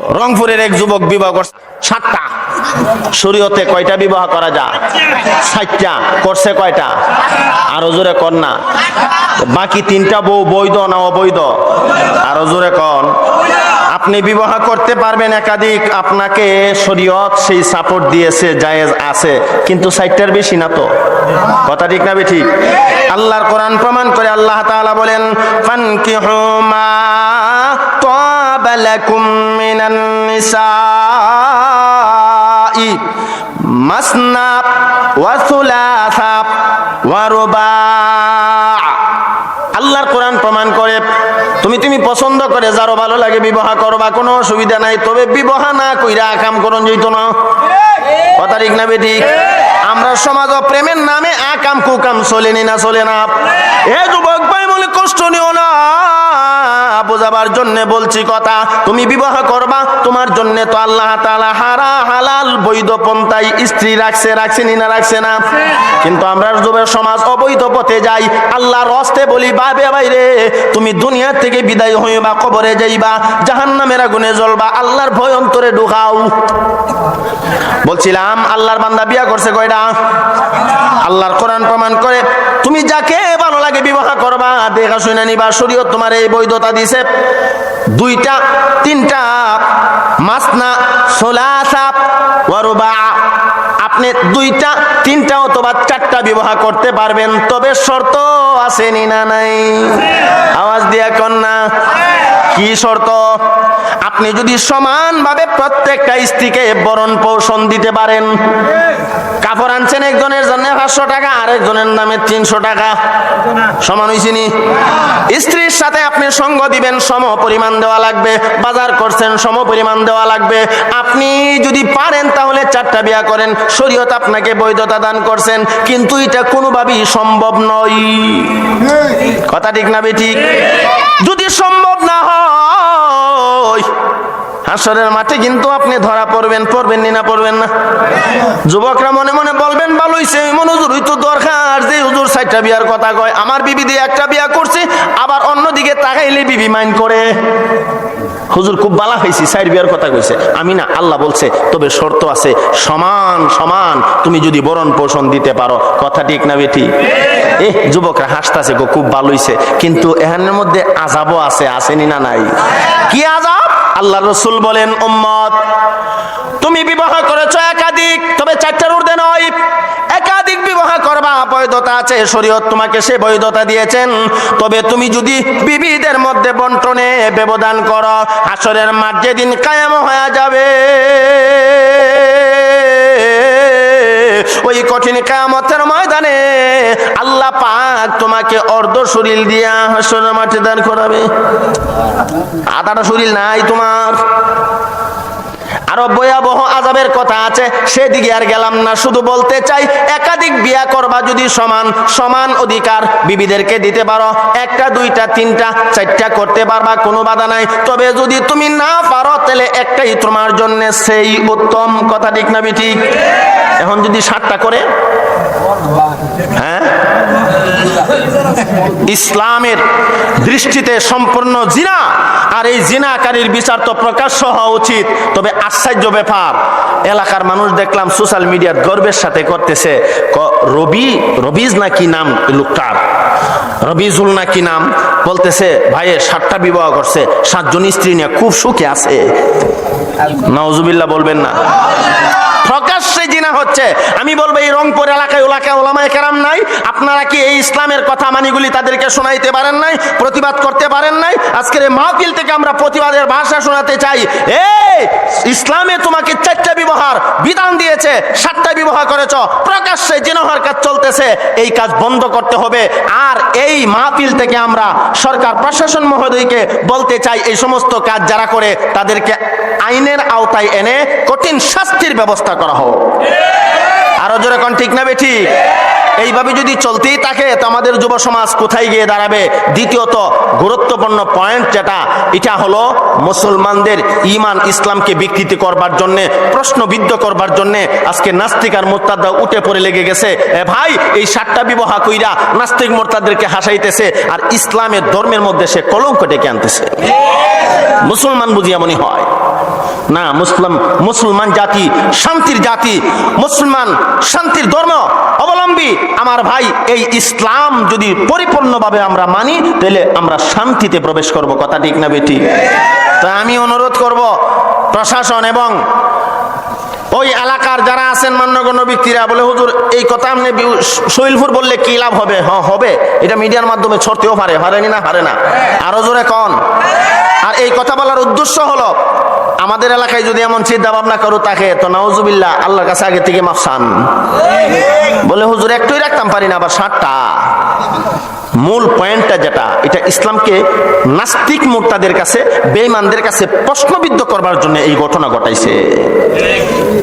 রংপুরের এক যুবক বিবাহ করছে। সাতটা। শরীয়তে কয়টা বিবাহ করা যায়? ষাটটা করছে কয়টা? আরও জোরে কর না। বাকি তিনটা বউ বৈধ না অবৈধ? আরও জোরে কন। আপনি বিবাহ করতে পারবেন একাধিক। আপনাকে শরীয়ত সেই সাপোর্ট দিয়েছে, জায়েজ আছে। কিন্তু সাইটটার বেশি না তো? কথা ঠিক না বে ঠিক আল্লাহর কোরআন প্রমাণ করে আল্লাহ তাআলা বলেন, ফানকিহু মা ওয়া সুলাসা ওয়া রুবা আল্লাহর কোরআন প্রমাণ করে, তুমি তুমি পছন্দ করে যারও ভালো লাগে বিবাহ করবা, কোনো অসুবিধা নাই, তবে বিবাহ না কইরা কাম করন যেত না কথা ঠিক না বেঠিক আমরা সমাজ প্রেমের নামে আকাম কুকাম চলেনি না চলে না। এ যুবক ভাই বলে কষ্ট নিও বোঝাবার জন্য বলছি কথা, তুমি বিবাহ করবা, তোমার জন্য তো আল্লাহ তাআলা হারা, হালাল, বৈধ পন্থায় স্ত্রী রাখছে রাখছে নি না রাখছে না। কিন্তু আমরা যুবের সমাজ অবৈধ পথে যাই, আল্লাহর হস্তে বলি বাবে বাইরে, তুমি দুনিয়া থেকে বিদায় হইবা, কবরে যাইবা, জাহান্নামের আগুনে জ্বলবা, আল্লাহর ভয় অন্তরে ঢুকাও। বলছিলাম, আল্লাহর বান্দা বিয়া করছে কয়টা? আল্লাহর কোরআন প্রমাণ করে, তুমি যাকে লাগে বিবাহ করবা, দেখা শুনে নিবা, শরীয়ত তোমার এই বৈধতা দিছে। দুইটা, তিনটা, মাসনা সোলাসা ওয়ারুবা আপনি দুইটা, তিনটা অথবা চারটা বিবাহ করতে পারবেন, তবে শর্ত আছে নি না নাই। আওয়াজ দিয়া কন্যা কি শর্ত? আপনি যদি সমানভাবে প্রত্যেকটা স্ত্রীকে বরণ পোষণ দিতে পারেন কাপড় আনছেন একজনের জন্য পাঁচশো টাকা আরেকজনের নামে তিনশো টাকা। সমান হয়েছিনি স্ত্রীর সাথে আপনি সঙ্গ দিবেন সম পরিমাণ দেওয়া লাগবে। বাজার করছেন সম পরিমাণ দেওয়া লাগবে। আপনি যদি পারেন তাহলে চারটা বিয়া করেন শরীয়ত আপনাকে বৈধতা দান করছেন কিন্তু এটা কোনোভাবেই সম্ভব নয়। কথা ঠিক না বে ঠিক? যদি সম্ভব না হয় হাসরের মাঠে কিন্তু আপনি ধরা পড়বেন পড়বেন নি না, পড়বেন না। যুবকরা মনে মনে বলবেন ভালো হইছে মনোজুরই তো দরকার যে হুজুর সাইটটা বিয়ার কথা কয়। আমার বিবি দিয়ে একটা বিয়া করছে, আবার অন্যদিকে তাকাইলে বিবি মাইন্ড করে। হুজুর খুব বালা হয়েছি সাইড বিয়ার কথা কইছে। আমি না, আল্লাহ বলছে, তবে শর্ত আছে, সমান সমান তুমি যদি বরণ পোষণ দিতে পারো। কথা ঠিক না বেটি এ যুবকরা হাসতাছে গো, খুব ভালো হইছে। কিন্তু এখানের মধ্যে আজাবও আছে, আসেনি না নাই? কি আজাব আল্লাহ রসুল বলেন, উম্মত, তুমি বিবাহ করেছ একাধিক, তবে চারটার ঊর্ধ্বে নয়। একাধিক বিবাহ করবা, বৈধতা আছে, শরীয়ত তোমাকে সে বৈধতা দিয়েছেন। তবে তুমি যদি বিবিদের মধ্যে বন্টনে ব্যবধান করো আসরের মাঠ যেদিন কায়াম হয়ে যাবে। ওই কঠিন কামতের ময়দানে আল্লাহ পাক তোমাকে অর্ধ শরীর দিয়া হাসরের মাঠে দান করাবে। আধাটা শরীর নাই তোমার। আরও ভয়াবহ আজাবের কথা আছে, সেদিকে আর গেলাম না, শুধু বলতে চাই, একাধিক বিয়া করবা যদি সমান সমান অধিকার বিবিদেরকে দিতে পারো। একটা, দুইটা, তিনটা, চারটা করতে পারবা, কোনো বাধা নাই। তবে যদি তুমি না পারো, তাহলে একটাই তোমার জন্য সেই উত্তম কথা, ঠিক না ঠিক এখন যদি সাতটা করে হ্যাঁ? ইসলামের দৃষ্টিতে সম্পূর্ণ জিনা, আর এই জিনাকারীর বিচার তো প্রকাশ্য হওয়া উচিত। তবে আশ্চর্য ব্যাপার, এলাকার মানুষ দেখলাম সোশ্যাল মিডিয়ার গর্বের সাথে করতেছে রবি, রবিজ নাকি নাম লোকটার? রবিজুল নাকি নাম? বলতেছে ভাইয়ের সাতটা বিবাহ করছে, সাতজন স্ত্রী নিয়ে খুব সুখে আছে। নওজুবিল্লাহ বলবেন না। জিনা হচ্ছে, আমি বলব এই রংপুর এলাকায় এলাকায় ওলামায় কেরাম নাই, আপনারা কি এই ইসলামের কথা মানিগুলি তাদেরকে শোনাইতে পারেন নাই, প্রতিবাদ করতে পারেন নাই? আজকের এই মাহফিল থেকে আমরা প্রতিবাদের ভাষা শোনাতে চাই। এই, ইসলামে তোমাকে চারটা বিবাহার বিধান দিয়েছে, সাতটা বিবাহ করেছ, প্রকাশ্যে জিনহার কাজ চলতেছে, এই কাজ বন্ধ করতে হবে। আর এই মাহফিল থেকে আমরা সরকার প্রশাসন মহোদয়কে বলতে চাই, এই সমস্ত কাজ যারা করে, তাদেরকে আইনের আওতায় এনে কঠিন শাস্তির ব্যবস্থা করা হোক। আরও কোন ঠিক না বেঠি? এইভাবে যদি চলতেই থাকে, তো আমাদের যুব সমাজ কোথায় গিয়ে দাঁড়াবে? দ্বিতীয়ত, গুরুত্বপূর্ণ পয়েন্ট যেটা, এটা হলো মুসলমানদের ইমান ইসলামকে বিকৃতি করবার জন্য, প্রশ্নবিদ্ধ করবার জন্য আজকে নাস্তিক আর মোর্তাদা উঠে পড়ে লেগে গেছে। ভাই, এই সাতটা বিবাহ কইরা নাস্তিক মোর্তাদেরকে হাসাইতেছে আর ইসলামের ধর্মের মধ্যে সে কলঙ্ক ডেকে আনতেছে। মুসলমান বুঝি এমনই হয়। না, মুসলিম, মুসলমান জাতি, শান্তির জাতি, মুসলমান শান্তির ধর্ম অবলম্বী। আমার ভাই, এই ইসলাম যদি পরিপূর্ণভাবে আমরা মানি, তাহলে আমরা শান্তিতে প্রবেশ করব। কথা ঠিক না বেটি তা আমি অনুরোধ করব, প্রশাসন এবং ওই এলাকার যারা আছেন মান্যগণ্য ব্যক্তিরা, বলে হুজুর, এই কথা আপনি শৈলপুর বললে কি লাভ হবে? হ্যাঁ হবে। এটা মিডিয়ার মাধ্যমে ছড়তেও পারে, হারেনি না, হারে না। আরও জোরে কন। আর এই কথা বলার উদ্দেশ্য হলো আমাদের এলাকায় যদি এমন চিন্তা ভাবনা করো তাকে, তো নাউজুবিল্লাহ, আল্লাহর কাছে আগে থেকে মাফসান বলে, হুজুর, একটুই রাখতাম পারি না, আবার ষাটটা। মূল পয়েন্টটা যেটা, এটা ইসলামকে নাস্তিক মোর্তাদের কাছে, বেঈমানদের কাছে প্রশ্নবিদ্ধ করবার জন্য এই ঘটনা ঘটাইছে।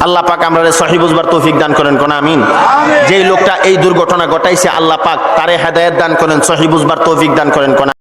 আল্লাহ পাক আমরা সহি বুঝবার তৌফিক দান করেন, কোন আমিন? যেই লোকটা এই দুর্ঘটনা ঘটাইছে, আল্লাহ পাক তারে হেদায়েত দান করেন, সহি বুঝবার তৌফিক দান করেন, কোন